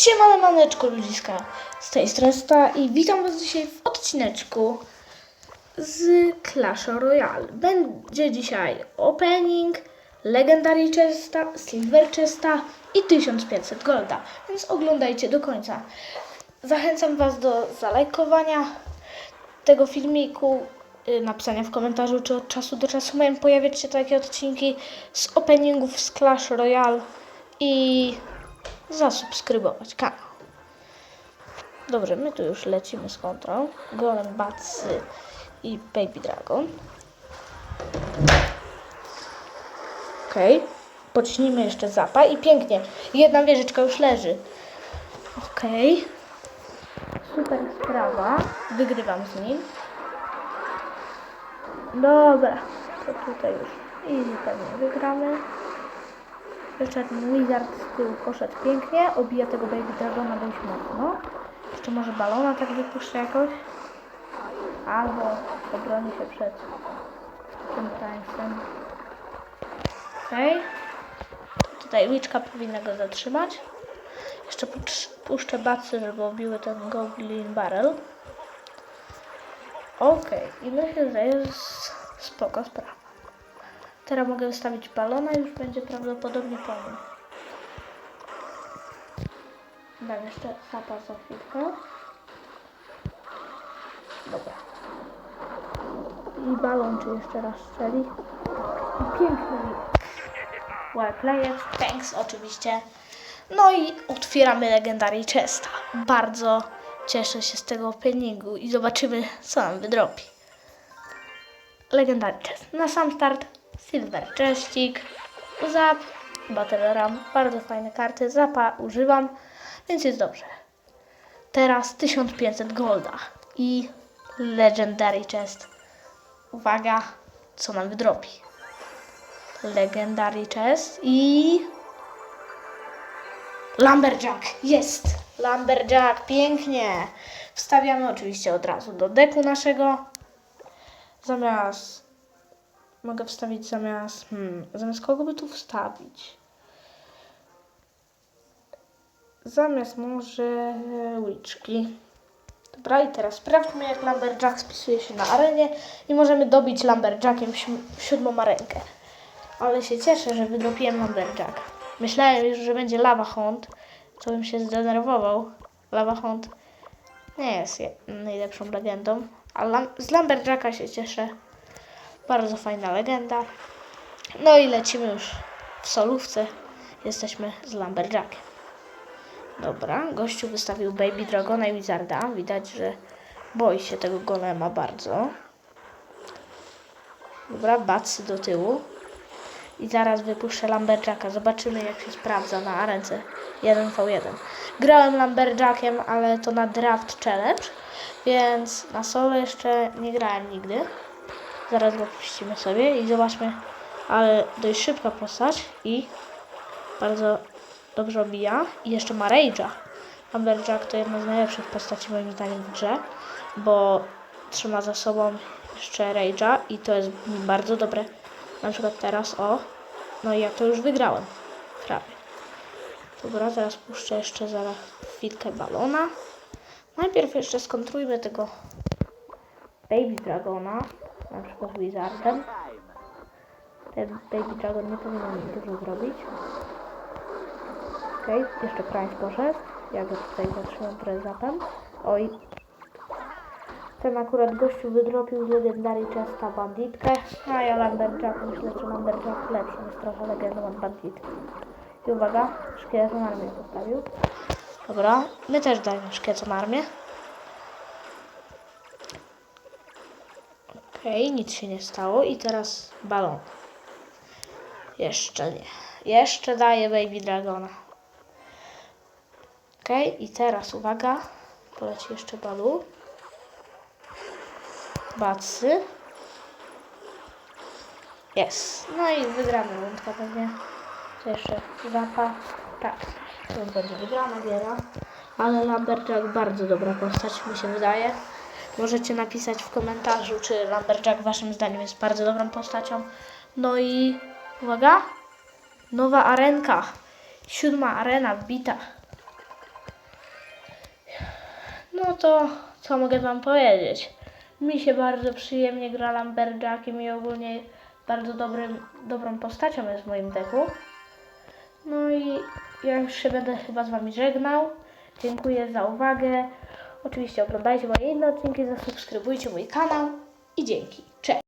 Siemane maneczko ludziska, z tej strony i witam was dzisiaj w odcineczku z Clash Royale. Będzie dzisiaj opening, Legendary Chesta, Silver Chesta i 1500 Golda, więc oglądajcie do końca. Zachęcam was do zalajkowania tego filmiku, y, napisania w komentarzu, czy od czasu do czasu mają pojawiać się takie odcinki z openingów z Clash Royale i zasubskrybować kanał. Dobrze, my tu już lecimy z kontrą. Golem Batsy i Baby Dragon. Okej. Pociśnijmy jeszcze zapa i pięknie. Jedna wieżyczka już leży. Okej. Super sprawa. Wygrywam z nim. Dobra. To tutaj już easy pewnie wygramy. Ten Wizard z tyłu poszedł pięknie. Obija tego Baby Dragona dość mocno. Jeszcze może balona tak wypuszcza jakoś. Albo obroni się przed tym tańcem. Okej. Tutaj Witchka powinna go zatrzymać. Jeszcze pusz- puszczę bacy, żeby obiły ten Goblin Barrel. Okej. I myślę, że jest spoko sprawa. Teraz mogę wystawić balona już będzie prawdopodobnie po nim. Dam jeszcze sapa za chwilkę. Dobra. I balon czy jeszcze raz strzeli. I piękny well played. Thanks oczywiście. No i otwieramy Legendary Chesta. Bardzo cieszę się z tego openingu i zobaczymy co nam wydropi. Legendary chest. Na sam start Silver Chestik, Zap, Battle Ram. Bardzo fajne karty. Zapa używam, więc jest dobrze. Teraz 1500 golda i Legendary Chest. Uwaga, co nam wydropi. Legendary Chest i... Lumberjack, jest! Lumberjack, pięknie! Wstawiamy oczywiście od razu do deku naszego. Zamiast Mogę wstawić zamiast. Hmm, zamiast kogo by tu wstawić? Zamiast może łyczki. Dobra, i teraz sprawdźmy, jak Lumberjack spisuje się na arenie i możemy dobić Lumberjackiem si- siódmą arenkę. Ale się cieszę, że wydropiłem Lumberjack. Myślałem już, że będzie Lava Hunt, to bym się zdenerwował. Lava Hunt nie jest je- najlepszą legendą, a lam- z Lumberjacka się cieszę. Bardzo fajna legenda. No i lecimy już w solówce. Jesteśmy z Lumberjackiem. Dobra, gościu wystawił Baby Dragona i Wizarda. Widać, że boi się tego golema bardzo. Dobra, bacy do tyłu. I zaraz wypuszczę Lumberjacka. Zobaczymy jak się sprawdza na arence 1v1. Grałem Lumberjackiem, ale to na Draft Challenge, więc na solo jeszcze nie grałem nigdy. Zaraz go puścimy sobie i zobaczmy. Ale dość szybka postać i bardzo dobrze obija. I jeszcze ma Rage'a. Lumberjack to jedna z najlepszych postaci moim zdaniem w grze, bo trzyma za sobą jeszcze Rage'a i to jest bardzo dobre. Na przykład teraz, o, no i ja to już wygrałem. Prawie. Dobra, teraz puszczę jeszcze zaraz chwilkę balona. Najpierw jeszcze skontrujmy tego Baby Dragona, na przykład Wizardem. Ten Baby Dragon nie powinien dużo zrobić. Okej, jeszcze Price poszedł. Ja go tutaj zatrzymam prezapem. Oj. Ten akurat gościu wydropił z Legendary Chesta banditkę. A ja Lumberjack, myślę, że Lumberjack lepszy jest trochę legendą od banditki. I uwaga, szkieletną armię postawił. Dobra, my też dajemy szkieletną armię. Okej, nic się nie stało i teraz balon. Jeszcze nie. Jeszcze daję Baby Dragona. Okej, i teraz uwaga. Poleci jeszcze balu. Bacy. Jest. No i wygramy rundkę pewnie. Jeszcze? Zapa. Tak. To będzie wygrana giera. Ale Lumberjack bardzo dobra postać, mi się wydaje. Możecie napisać w komentarzu, czy Lumberjack waszym zdaniem jest bardzo dobrą postacią. No i uwaga, nowa arenka. Siódma arena wbita. No to co mogę Wam powiedzieć? Mi się bardzo przyjemnie gra Lumberjackiem i ogólnie bardzo dobrym, dobrą postacią jest w moim deku. No i ja już się będę chyba z Wami żegnał. Dziękuję za uwagę. Oczywiście oglądajcie moje inne odcinki, zasubskrybujcie mój kanał i dzięki.